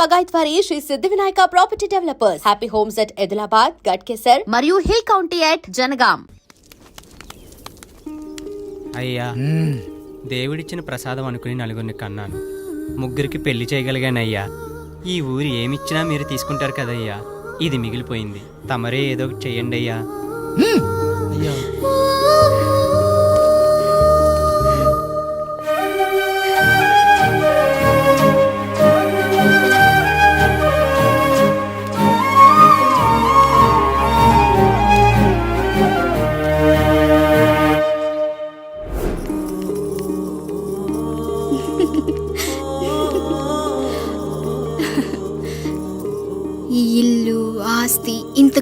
బగాయత్ వారి Shri Siddhi Vinayaka property developers. Happy homes at Edulabad Ghatkesar మరియు hill county at Jangaon అయ్యా దేవుడిచ్చిన ప్రసాదం అనుకుని నలుగురిని కన్నాను. ముగ్గురికి పెళ్ళి చేయగలిగానయ్యా. ఈ ఊరు ఏమిచ్చినా మీరు తీసుకుంటారు కదయ్యా. ఇది మిగిలిపోయింది. తమరే ఏదో చేయండి చెయ్యండి అయ్యా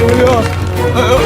뭐야?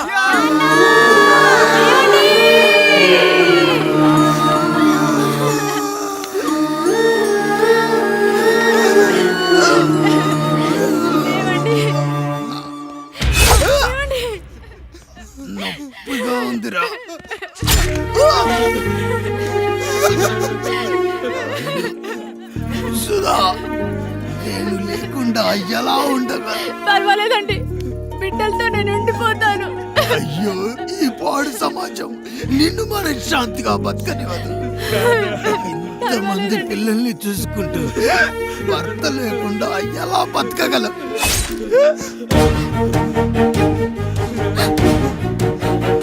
నొప్పిగా ఉందిరా సుధా నేను లేకుండా ఎలా ఉండగలను. పర్వాలేదండి. బిడ్డలతో నేను ఉండిపోతాను. అయ్యో ఈ పాడు సమాజం నిన్ను మనశ్శాంతిగా బతకనివ్వదు. ఇంతమంది పిల్లల్ని చూసుకుంటూ భర్త లేకుండా ఎలా బతకగలం?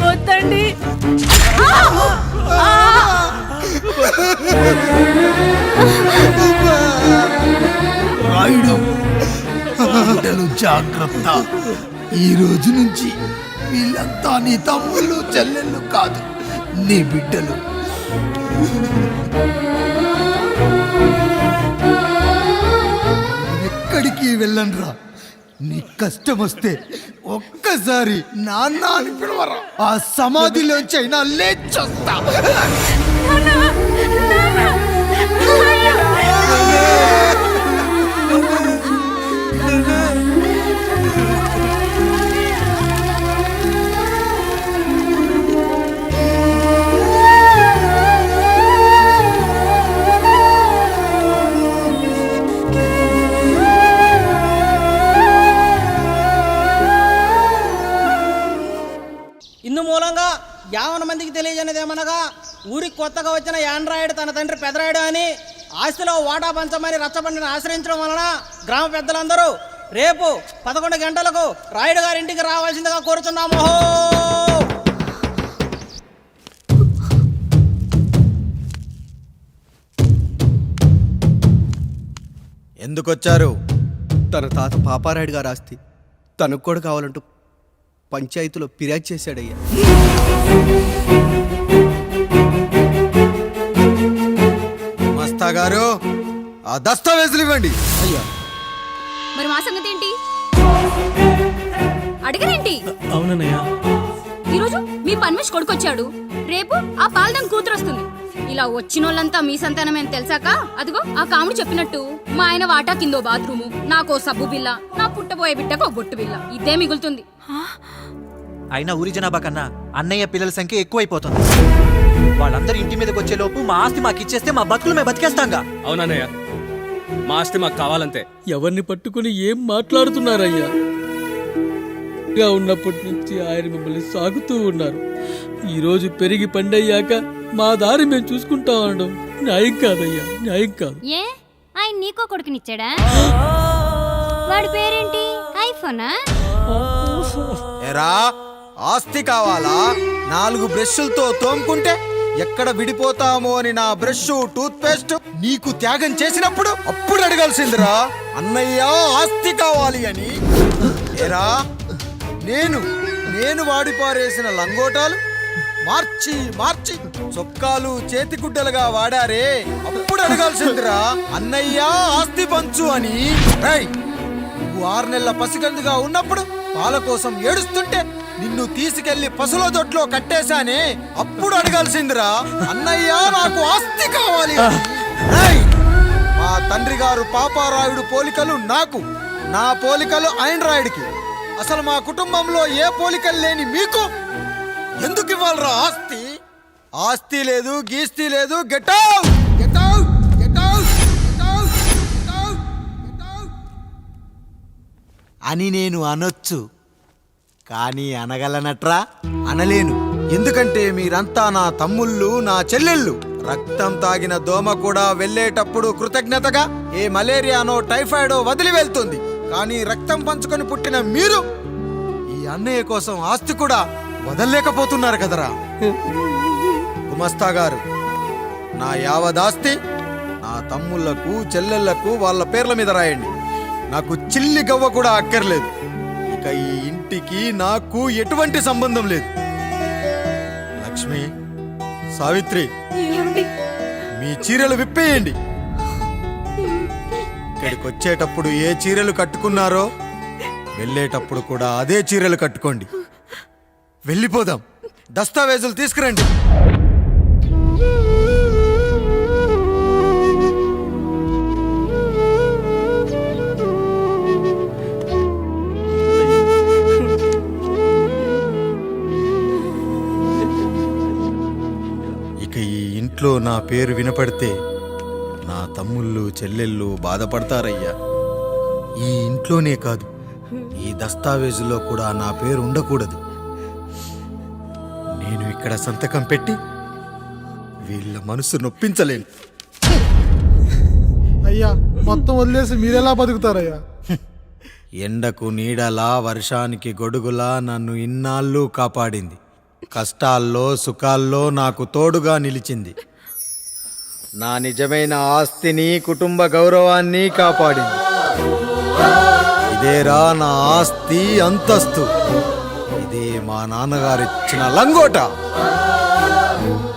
వద్దండి. రాయుడు జాగ్రత్త. ఈ రోజు నుంచి వీళ్ళంతా నీ తమ్ముళ్ళు చెల్లెళ్ళు కాదు నీ బిడ్డలు. ఎక్కడికి వెళ్ళనురా? నీ కష్టం వస్తే ఒక్కసారి నాన్న అని పిలవరా? ఆ సమాధిలోంచి అయినా లేచొస్తా. కొత్తగా వచ్చిన యాండ్రాయిడ్ తన తండ్రి పెదరాయుడు అని ఆస్తిలో వాటా పంచమని రచ్చబండిని ఆశ్రయించడం వలన గ్రామ పెద్దలందరూ రేపు పదకొండు గంటలకు రాయుడు గారి ఇంటికి రావాల్సిందిగా కోరుతున్నాము. ఎందుకొచ్చారు? తన తాత పాపారాయుడు గారు ఆస్తి తనకు కూడా కావాలంటూ పంచాయతీలో ఫిర్యాదు చేశాడయ్యా. గారు ఆ దస్తావేజులు ఇవ్వండి అయ్యా. మరి మా సంగతి ఏంటి? అడగరేంటి? అవునన్నయ్య. ఈరోజు మీ పన్మేష్ కొడుకొచ్చాడు. రేపు ఆ పాలదం కూతురు వస్తుంది ఇలా వచ్చినోళ్ళంతా మీ సంతానమేని తెలిసాక? అదిగో ఆ కాముడు చెప్పినట్టు మా ఆయన వాటా కిందో బాత్రూము నాకో సబ్బు బిల్ల నా పుట్టబోయే బిడ్డకు ఒక బొట్టు బిల్ల ఇదే మిగులుతుంది. అయినా ఊరి జనాభా కన్నా అన్నయ్య పిల్లల సంఖ్య ఎక్కువైపోతుంది. వాళ్ళందరూ ఇంటి మీదకి వచ్చే లోపు మా ఆస్తి మాకు ఇచ్చేస్తే మా బతుకులు మేము బతికేస్తాంగా. అవునన్నయ్య మా ఆస్తి మాకు కావాలంతే. ఎవరిని పట్టుకుని ఏం మాట్లాడుతున్నారయ్యా? గా ఉన్నప్పటి నుంచి ఆయన మిమ్మల్ని సాగుతూ ఉన్నారు. ఈరోజు పెరిగి పండయ్యాక మా దారి మేము చూసుకుంటాం అనడం న్యాయం కాదయ్యా న్యాయం కాదు. ఏ? ఆయన నీకో కొడుకునిచ్చాడా? వాడి పేరేంటి? ఐఫోనా? ఎరా ఆస్తి కావాలా? నాలుగు బ్రష్లతో తోముకుంటే ఎక్కడ విడిపోతామో అని నా బ్రష్ టూత్ పేస్ట్ నీకు త్యాగం చేసినప్పుడు అప్పుడు అడగాల్సిందిరా. అన్నయ్య ఆస్తి కావాలి అని. ఎరా నేను నేను వాడిపారేసిన లంగోటాలు మార్చి మార్చి చొక్కాలు చేతిగుడ్డలుగా వాడారే. అప్పుడు అడగాల్సిందిరా. అన్నయ్య ఆస్తి పంచు అని. రేయ్, నువ్వు ఆరు నెలల పసిగందుగా ఉన్నప్పుడు పాల కోసం ఏడుస్తుంటే నిన్ను తీసుకెళ్ళి పసుల దొట్లో కట్టేశానే అప్పుడు అడగాల్సిందిరా. అన్నయ్య నాకు ఆస్తి కావాలి. మా తండ్రి గారు పాపారాయుడు పోలికలు నాకు నా పోలికలు ఆండ్రాయిడ్కి అసలు మా కుటుంబంలో ఏ పోలికలు లేని మీకు? ఎందుకు ఇవ్వాలరా ఆస్తి? ఆస్తి లేదు గీస్తి లేదు గెట్ అని నేను అనొచ్చు. కానీ అనగలనట్రా? అనలేను. ఎందుకంటే మీరంతా నా తమ్ముళ్ళు నా చెల్లెళ్ళు. రక్తం తాగిన దోమ కూడా వెళ్ళేటప్పుడు కృతజ్ఞతగా ఏ మలేరియానో టైఫాయిడో వదిలి వెళ్తుంది. కానీ రక్తం పంచుకొని పుట్టిన మీరు ఈ అన్నయ్య కోసం ఆస్తి కూడా వదలలేకపోతున్నారు కదరా. గుమస్తా గారు నా యావదాస్తి నా తమ్ముళ్ళకు చెల్లెళ్ళకు వాళ్ళ పేర్ల మీద రాయండి. నాకు చిల్లి గవ్వ కూడా అక్కర్లేదు. ఇక ఈ ఇంటికి నాకు ఎటువంటి సంబంధం లేదు. లక్ష్మి సావిత్రి మీ చీరలు విప్పేయండి. ఇక్కడికి వచ్చేటప్పుడు ఏ చీరలు కట్టుకున్నారో వెళ్ళేటప్పుడు కూడా అదే చీరలు కట్టుకోండి. వెళ్ళిపోదాం. దస్తావేజులు తీసుకురండి. ఇంట్లో నా పేరు వినపడితే నా తమ్ముళ్ళు చెల్లెళ్ళు బాధపడతారయ్యా. ఈ ఇంట్లోనే కాదు ఈ దస్తావేజులో కూడా నా పేరు ఉండకూడదు. నేను ఇక్కడ సంతకం పెట్టి వీళ్ళ మనసు నొప్పించలేను. అయ్యా మొత్తం వదిలేసి మీరెలా బతుకుతారయ్యా? ఎండకు నీడలా వర్షానికి గొడుగులా నన్ను ఇన్నాళ్ళు కాపాడింది. కష్టాల్లో సుఖాల్లో నాకు తోడుగా నిలిచింది. నా నిజమైన ఆస్తిని కుటుంబ గౌరవాన్ని కాపాడింది. ఇదేరా నా ఆస్తి అంతస్తు. ఇదే మా నాన్నగారిచ్చిన లంగోట.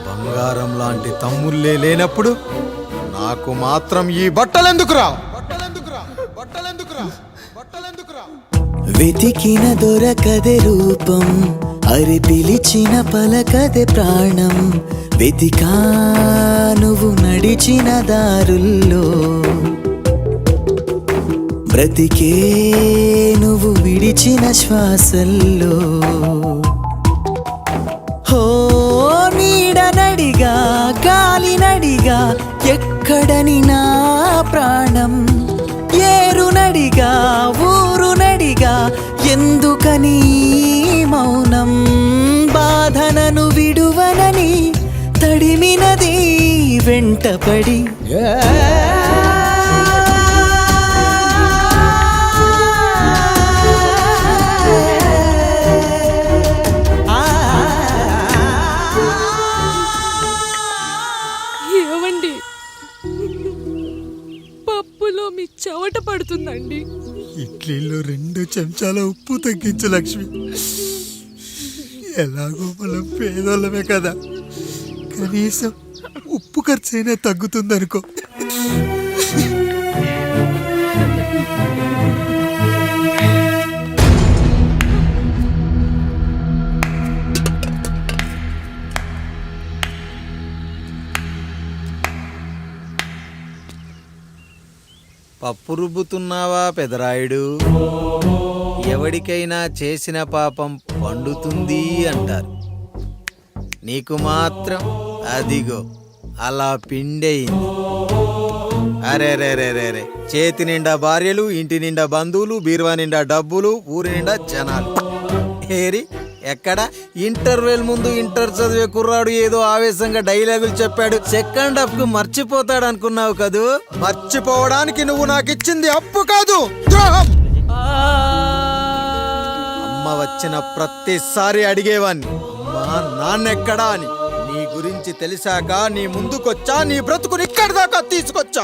బంగారం లాంటి తమ్ముళ్ళే లేనప్పుడు నాకు మాత్రం ఈ బట్టలెందుకురా బట్టలెందుకురా బట్టలెందుకురా బట్టలెందుకురా వెతికిన దొరకదే రూపం. అరి పిలిచిన పలకదే ప్రాణం. వెతికా నువ్వు నడిచిన దారుల్లో. బ్రతికే నువ్వు విడిచిన శ్వాసల్లో. హో నీడనడిగా నడిగా ఎక్కడని నా ప్రాణం? ఏరునడిగా ఊరునడిగా ఊరు నడిగా ఎందుకని మౌనం బాధనను విడువనని తడిమినది వెంటపడి? చెంచాల ఉప్పు తగ్గించు లక్ష్మి. ఎలాగో మనం పేదోళ్ళమే కదా. కనీసం ఉప్పు ఖర్చు అయినా తగ్గుతుందనుకో. పప్పు రుబ్బుతున్నావా పెదరాయుడు? ఎవడికైనా చేసిన పాపం పండుతుంది అంటారు. నీకు మాత్రం అదిగో అలా పిండయింది. అరే రే రే రే రే చేతి నిండా భార్యలు ఇంటి నిండా బంధువులు బీరువా నిండా డబ్బులు ఊరి నిండా జనాలు. ఏరి ఎక్కడ? ఇంటర్వెల్ ముందు ఇంటర్ చదివే కుర్రాడు ఏదో ఆవేశంగా డైలాగులు చెప్పాడు. సెకండ్ హాఫ్కు మర్చిపోతాడు అనుకున్నావు కదూ? మర్చిపోవడానికి నువ్వు నాకు ఇచ్చింది అప్పు కాదు. ద్రోహం! అమ్మ వచ్చిన ప్రతిసారి అడిగేవాన్ని అమ్మా నాన్నెక్కడా అని. నీ గురించి తెలిసాక నీ ముందుకొచ్చా నీ బ్రతుకుని ఇక్కడి దాకా తీసుకొచ్చా?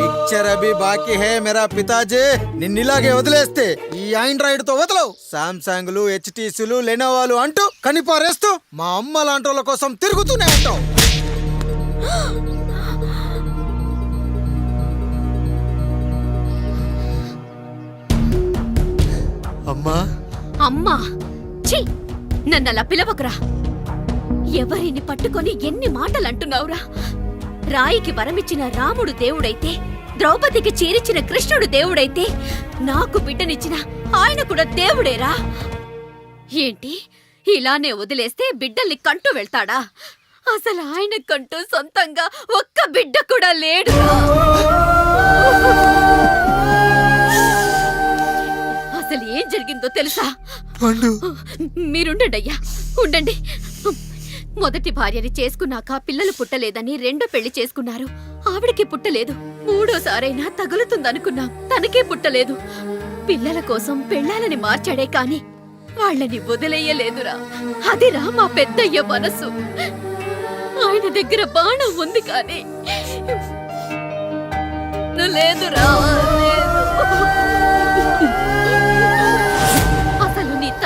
పిక్చర్ అభి బాకీ హే మేరా పితాజీ. నిన్నిలాగే వదిలేస్తే ఈ ఆండ్రాయిడ్తో వదలవు. సామ్సంగ్లు హెచ్టీసీలు లెనోవాలు అంటూ కనిపారేస్తూ మా అమ్మ లాంటి కోసం తిరుగుతూనే ఉంటావు. అమ్మా. అమ్మా. ఛీ! నన్ను అలా పిలవకురా. ఎవరిని పట్టుకొని ఎన్ని మాటలు అంటున్నావురా రాయికి వరమిచ్చిన రాముడు దేవుడైతే ద్రౌపదికి చేరిచిన కృష్ణుడు దేవుడైతే నాకు బిడ్డనిచ్చిన ఆయన కూడా దేవుడేరా? ఏంటి? ఇలానే వదిలేస్తే బిడ్డల్ని కంటూ వెళ్తాడా? అసలు ఆయన కంటూ సొంతంగా ఒక్క బిడ్డ కూడా లేడు అసలు ఏం జరిగిందో తెలుసా? పండు. మీరుండండి అయ్యా ఉండండి. మొదటి భార్యని చేసుకున్నాక పిల్లలు పుట్టలేదని రెండో పెళ్ళి చేసుకున్నారు. ఆవిడకి పుట్టలేదు. మూడోసారైనా తగులుతుందనుకున్నాం. తనకే పుట్టలేదు. పిల్లల కోసం పెళ్ళాలని మార్చాడే కాని వాళ్ళని వదిలేయలేదురా. అదిరా మా పెద్దయ్య మనసు. ఆయన దగ్గర బాణం ఉంది కానీ లేదురా లేదు.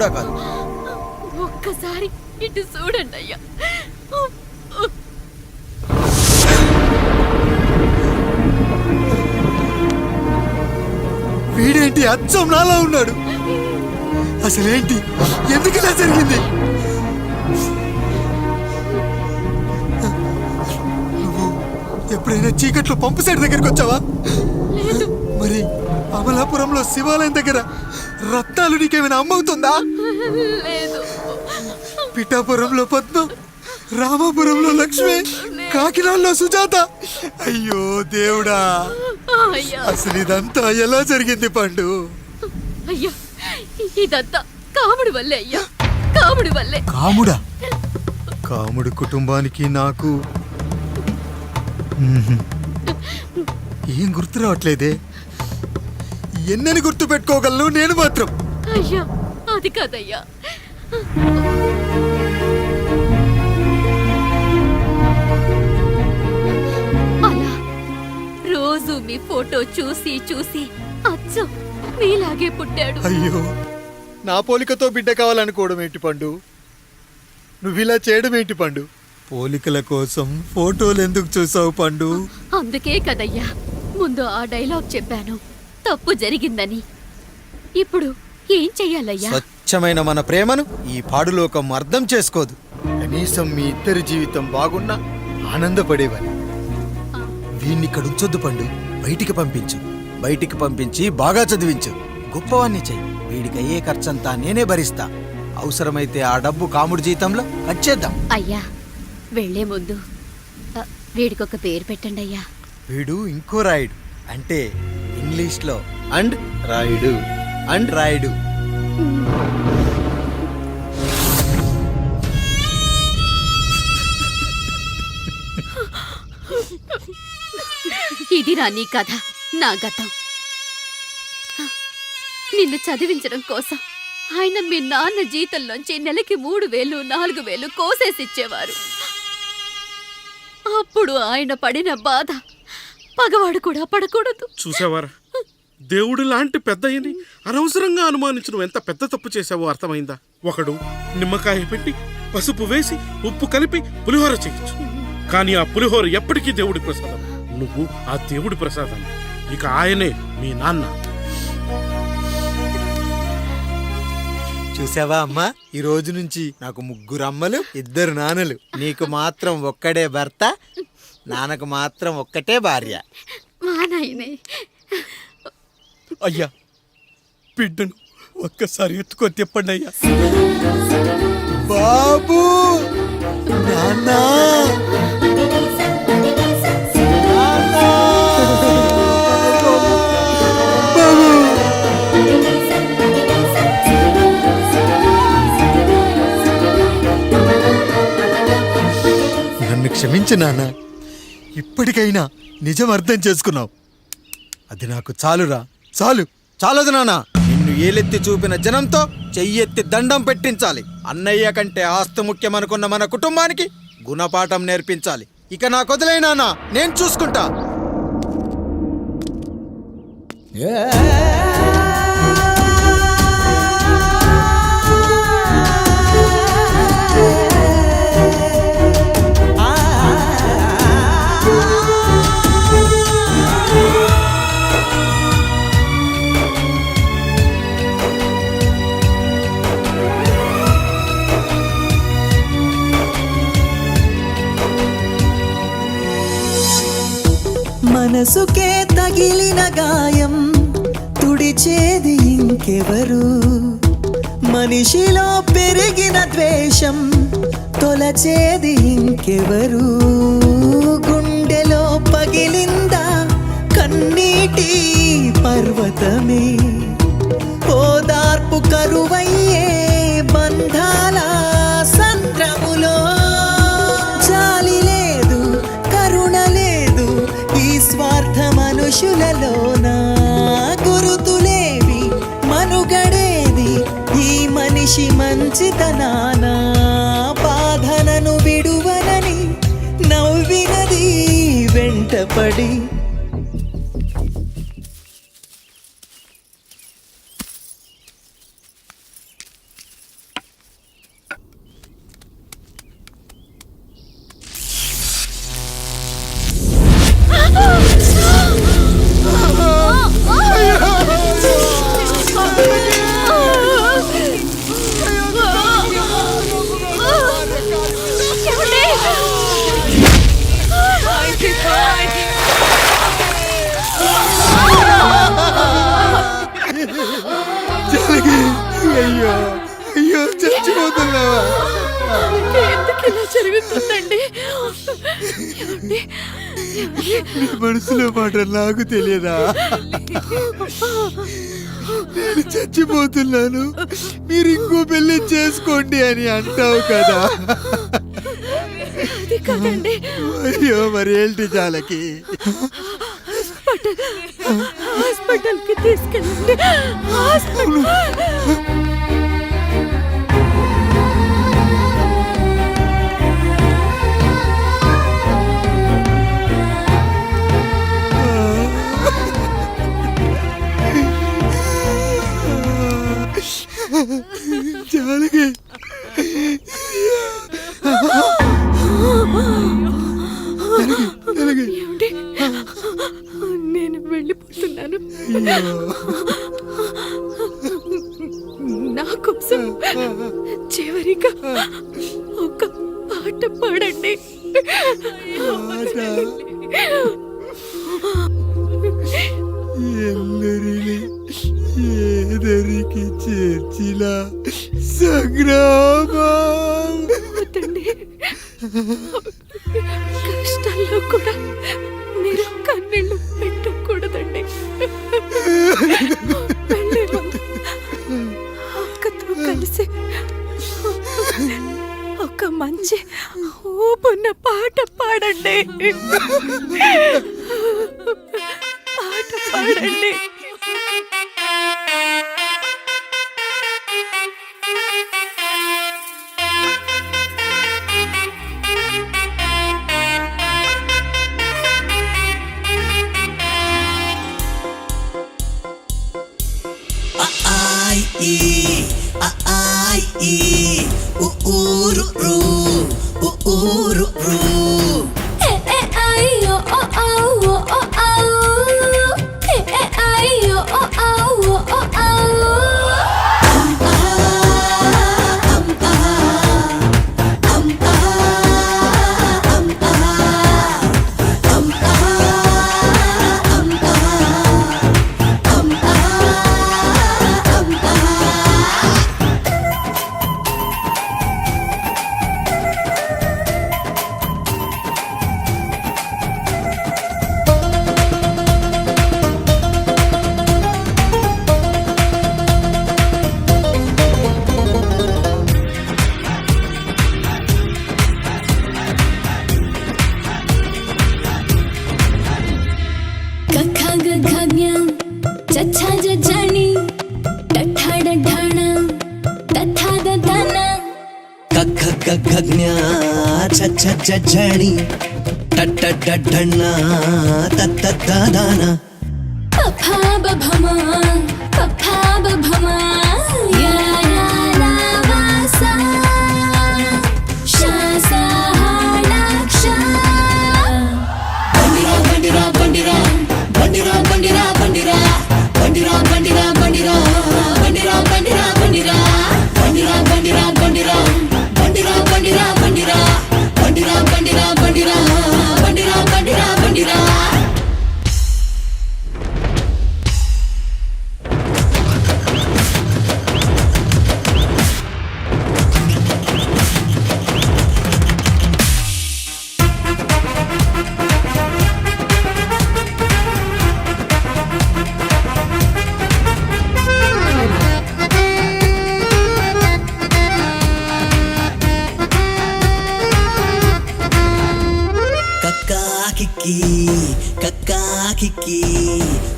కూడా కాదు. ఒక్కసారి ఇటు చూడండి అయ్యా. వీడేంటి అచ్చం నాలా ఉన్నాడు? అసలేంటి? ఎందుకు ఇలా జరిగింది? నువ్వు ఎప్పుడైనా చీకట్లో పంపు సైడ్ దగ్గరికి వచ్చావా? మరి అమలాపురంలో శివాలయం దగ్గర రత్నాలు నీకేమైనా అమ్మవుతుందా? లేదు. పిఠాపురంలో పద్మ రామాపురంలో లక్ష్మి కాకినాడలో సుజాత. అయ్యో దేవుడా. అసలు ఇదంతా ఎలా జరిగింది పండు? అయ్యా ఇదంతా కాముడి వల్లే అయ్యా. కాముడి వల్లే. కాముడా? కాముడు కుటుంబానికి నాకు. ఏం గుర్తు రావట్లేదే? ఎన్నని గుర్తు పెట్టుకోగలను నేను మాత్రం. అయ్యా అది కాదయ్యా. అలా రోజు మీ ఫోటో చూసి చూసి అచ్చం మీలాగే పుట్టాడు. అయ్యో నా పోలికతో బిడ్డ కావాలనుకోవడం ఏంటి పండు? నువ్విలా చేయడం ఏంటి పండు? పోలికల కోసం ఫోటోలు ఎందుకు చూసావు పండు? అందుకే కదయ్యా ముందు ఆ డైలాగ్ చెప్పాను. తప్పు జరిగిందని. ఇప్పుడు ఏం చెయ్యాలయ్యా? స్వచ్ఛమైన మన ప్రేమను ఈ పాడులోకం అర్థం చేసుకోదు. కనీసం మీ ఇద్దరి జీవితం బాగున్నా ఆనందపడేవాని. వీణ్ణి ఇక్కడ ఉంచొద్దు పండు బయటికి పంపించు. బయటికి పంపించి బాగా చదివించు. గొప్పవాణ్ణి చెయ్యి. వీడికి అయ్యే ఖర్చంతా నేనే భరిస్తా. అవసరమైతే ఆ డబ్బు కాముడి జీతంలో కట్ చేద్దాం. అయ్యా వెళ్ళే ముందు వీడికొక పేరు పెట్టండి అయ్యా వీడు ఇంకో రాయుడు. అంటే ఇంగ్లీష్లో అండ్ రాయుడు. అండ్ రాయుడు. ఇదిరా నీ కథ నా గతం. నిన్ను చదివించడం కోసం ఆయన మీ నాన్న జీతంలోంచి నెలకి మూడు వేలు నాలుగు వేలు కోసేసిచ్చేవారు. అప్పుడు ఆయన పడిన బాధ పగవాడు కూడా పడకూడదు. చూసావారా. దేవుడు లాంటి పెద్దయ్యని అనవసరంగా అనుమానించడం ఎంత పెద్ద తప్పు చేశావో అర్థమైందా? ఒకడు నిమ్మకాయ పెట్టి పసుపు వేసి ఉప్పు కలిపి పులిహోర చేయొచ్చు. కానీ ఆ పులిహోర ఎప్పటికీ దేవుడి ప్రసాదం. నువ్వు ఆ దేవుడి ప్రసాదం. ఇక ఆయనే మీ నాన్న. చూసావా అమ్మా? ఈ రోజు నుంచి నాకు ముగ్గురు అమ్మలు ఇద్దరు నాన్నలు. నీకు మాత్రం ఒక్కడే భర్త నాన్నకు మాత్రం ఒక్కటే భార్య. మా నాయనే. అయ్యా బిడ్డను ఒక్కసారి ఎత్తుకొని తిప్పండి అయ్యా. బాబు! నానా నన్ను క్షమించు నాన్న. ఇప్పటికైనా నిజం అర్థం చేసుకున్నావు. అది నాకు చాలురా. చాలు. చాలదు నాన్న. నిన్ను ఏలెత్తి చూపిన జనంతో చెయ్యెత్తి దండం పెట్టించాలి. అన్నయ్య కంటే ఆస్తి ముఖ్యమనుకున్న మన కుటుంబానికి గుణపాఠం నేర్పించాలి. ఇక నా వదిలే నాన్న. నేను చూసుకుంటా. మనసుకే తగిలిన గాయం. తుడిచేది ఇంకెవరు? మనిషిలో పెరిగిన ద్వేషం తొలచేది ఇంకెవరు? பாடி జరుగుతుందండి మనసులో మాట నాకు తెలియదా? నేను చచ్చిపోతున్నాను. మీరు ఇంకో పెళ్ళి చేసుకోండి అని అంటావు కదా. అయ్యో మరి ఏంటి చాలకి హాస్పిటల్ హాస్పిటల్కి తీసుకెళ్ళండి. Hospital Bye. झड़ी टट डना तदाना दाना पफा बभमा पफा बभमा या।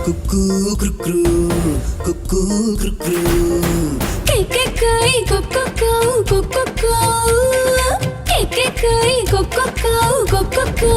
కుక్కు క్రుక్రు కుక్కు క్రుక్రు కెక్కెక్కై కుక్కుక్కౌ కుక్కుక్కౌ కెక్కెక్కై కుక్కుక్కౌ కుక్కుక్కౌ